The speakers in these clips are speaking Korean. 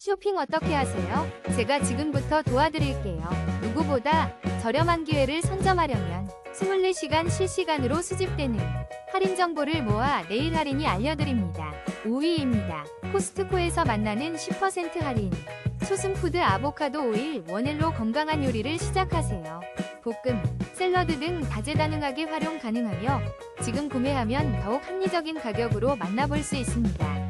쇼핑 어떻게 하세요? 제가 지금부터 도와드릴게요. 누구보다 저렴한 기회를 선점하려면 24시간 실시간으로 수집되는 할인 정보를 모아 내일 할인이 알려드립니다. 5위입니다. 코스트코에서 만나는 10% 할인. 초승푸드 아보카도 오일 원헬로 건강한 요리를 시작하세요. 볶음, 샐러드 등 다재다능하게 활용 가능하며 지금 구매하면 더욱 합리적인 가격으로 만나볼 수 있습니다.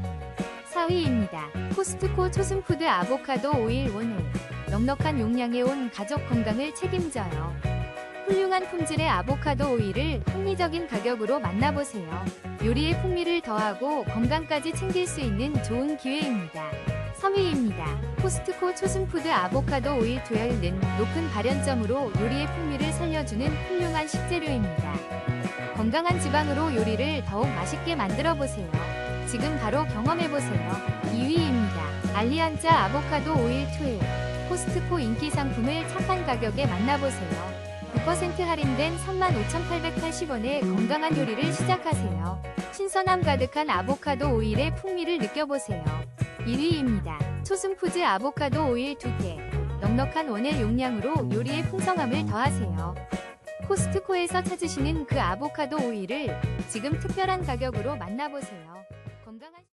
4위입니다. 코스트코 초승푸드 아보카도 오일 원을 넉넉한 용량에 온 가족 건강을 책임져요. 훌륭한 품질의 아보카도 오일을 합리적인 가격으로 만나보세요. 요리의 풍미를 더하고 건강까지 챙길 수 있는 좋은 기회입니다. 3위입니다. 코스트코 초승푸드 아보카도 오일 두열는 높은 발연점으로 요리의 풍미를 살려주는 훌륭한 식재료입니다. 건강한 지방으로 요리를 더욱 맛있게 만들어 보세요. 지금 바로 경험해보세요. 2위입니다. 알리안자 아보카도 오일 투일. 코스트코 인기 상품을 착한 가격에 만나보세요. 9% 할인된 35,880원에 건강한 요리를 시작하세요. 신선함 가득한 아보카도 오일의 풍미를 느껴보세요. 1위입니다. 초승푸즈 아보카도 오일 2개. 넉넉한 원의 용량으로 요리의 풍성함을 더하세요. 코스트코에서 찾으시는 그 아보카도 오일을 지금 특별한 가격으로 만나보세요. 건강한